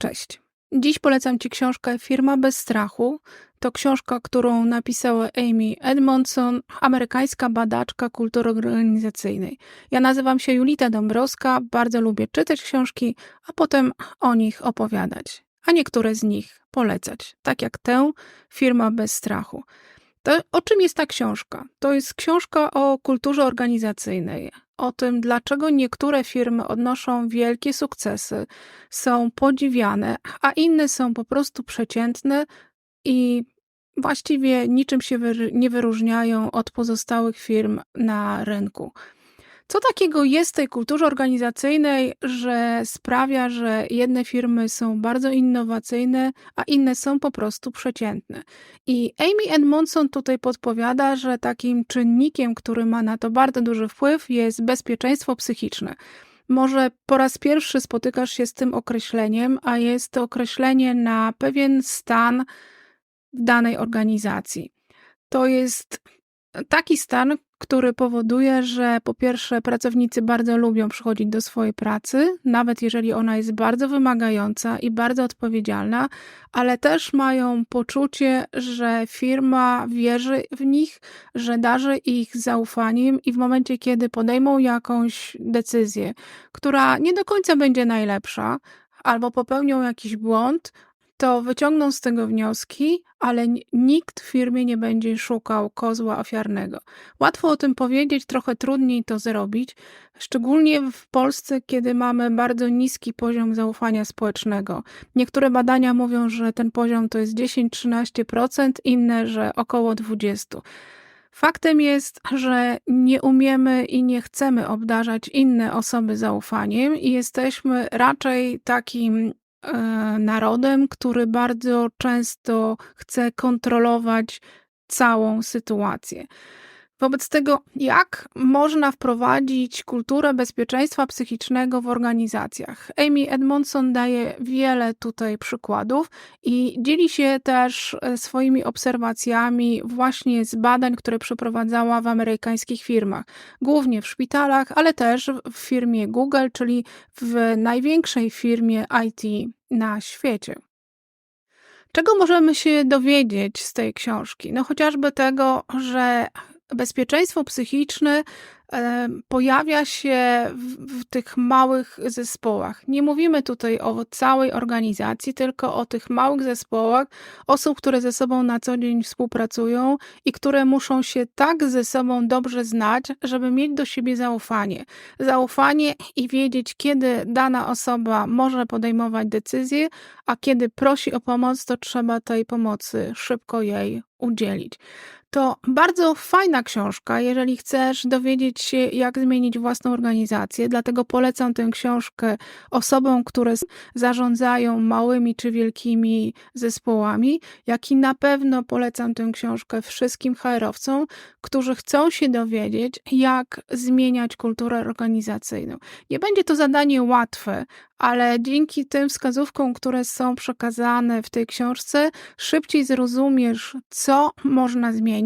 Cześć. Dziś polecam Ci książkę Firma bez strachu. To książka, którą napisała Amy Edmondson, amerykańska badaczka kultury organizacyjnej. Ja nazywam się Julita Dąbrowska, bardzo lubię czytać książki, a potem o nich opowiadać, a niektóre z nich polecać, tak jak tę Firma bez strachu. To, o czym jest ta książka? To jest książka o kulturze organizacyjnej, o tym, dlaczego niektóre firmy odnoszą wielkie sukcesy, są podziwiane, a inne są po prostu przeciętne i właściwie niczym się nie wyróżniają od pozostałych firm na rynku. Co takiego jest w tej kulturze organizacyjnej, że sprawia, że jedne firmy są bardzo innowacyjne, a inne są po prostu przeciętne? I Amy Edmondson tutaj podpowiada, że takim czynnikiem, który ma na to bardzo duży wpływ, jest bezpieczeństwo psychiczne. Może po raz pierwszy spotykasz się z tym określeniem, a jest to określenie na pewien stan w danej organizacji. To jest taki stan, który powoduje, że po pierwsze pracownicy bardzo lubią przychodzić do swojej pracy, nawet jeżeli ona jest bardzo wymagająca i bardzo odpowiedzialna, ale też mają poczucie, że firma wierzy w nich, że darzy ich zaufaniem i w momencie, kiedy podejmą jakąś decyzję, która nie do końca będzie najlepsza, albo popełnią jakiś błąd, to wyciągną z tego wnioski, ale nikt w firmie nie będzie szukał kozła ofiarnego. Łatwo o tym powiedzieć, trochę trudniej to zrobić, szczególnie w Polsce, kiedy mamy bardzo niski poziom zaufania społecznego. Niektóre badania mówią, że ten poziom to jest 10-13%, inne, że około 20%. Faktem jest, że nie umiemy i nie chcemy obdarzać inne osoby zaufaniem i jesteśmy raczej takim narodem, który bardzo często chce kontrolować całą sytuację. Wobec tego, jak można wprowadzić kulturę bezpieczeństwa psychicznego w organizacjach? Amy Edmondson daje wiele tutaj przykładów i dzieli się też e, swoimi obserwacjami właśnie z badań, które przeprowadzała w amerykańskich firmach, głównie w szpitalach, ale też w firmie Google, czyli w największej firmie IT na świecie. Czego możemy się dowiedzieć z tej książki? No chociażby tego, że bezpieczeństwo psychiczne pojawia się w, w, tych małych zespołach. Nie mówimy tutaj o całej organizacji, tylko o tych małych zespołach osób, które ze sobą na co dzień współpracują i które muszą się tak ze sobą dobrze znać, żeby mieć do siebie zaufanie. Zaufanie i wiedzieć, kiedy dana osoba może podejmować decyzje, a kiedy prosi o pomoc, to trzeba tej pomocy szybko jej udzielić. To bardzo fajna książka, jeżeli chcesz dowiedzieć się, jak zmienić własną organizację. Dlatego polecam tę książkę osobom, które zarządzają małymi czy wielkimi zespołami, jak i na pewno polecam tę książkę wszystkim HR-owcom, którzy chcą się dowiedzieć, jak zmieniać kulturę organizacyjną. Nie będzie to zadanie łatwe, ale dzięki tym wskazówkom, które są przekazane w tej książce, szybciej zrozumiesz, co można zmienić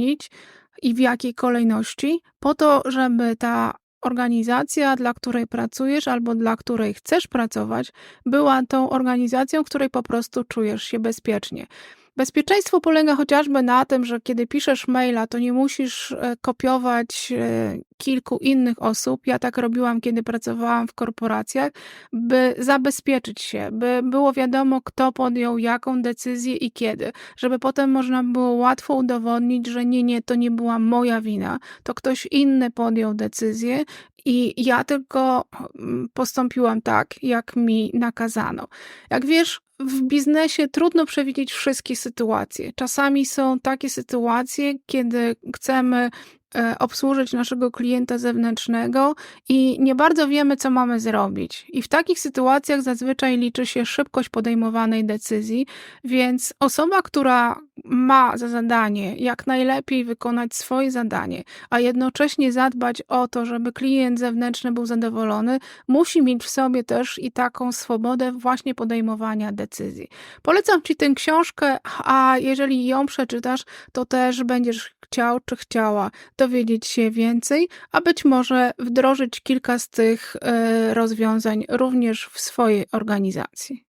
i w jakiej kolejności, po to, żeby ta organizacja, dla której pracujesz albo dla której chcesz pracować, była tą organizacją, w której po prostu czujesz się bezpiecznie. Bezpieczeństwo polega chociażby na tym, że kiedy piszesz maila, to nie musisz e, kopiować e, kilku innych osób. Ja tak robiłam, kiedy pracowałam w korporacjach, by zabezpieczyć się, by było wiadomo, kto podjął jaką decyzję i kiedy, żeby potem można było łatwo udowodnić, że nie, nie, to nie była moja wina, to ktoś inny podjął decyzję i ja tylko mm, postąpiłam tak, jak mi nakazano. Jak wiesz, w biznesie trudno przewidzieć wszystkie sytuacje. Czasami są takie sytuacje, kiedy chcemy obsłużyć naszego klienta zewnętrznego i nie bardzo wiemy, co mamy zrobić. I w takich sytuacjach zazwyczaj liczy się szybkość podejmowanej decyzji, więc osoba, która ma za zadanie jak najlepiej wykonać swoje zadanie, a jednocześnie zadbać o to, żeby klient zewnętrzny był zadowolony, musi mieć w sobie też i taką swobodę właśnie podejmowania decyzji. Polecam Ci tę książkę, a jeżeli ją przeczytasz, to też będziesz chciał czy chciała dowiedzieć się więcej, a być może wdrożyć kilka z tych e, rozwiązań również w swojej organizacji.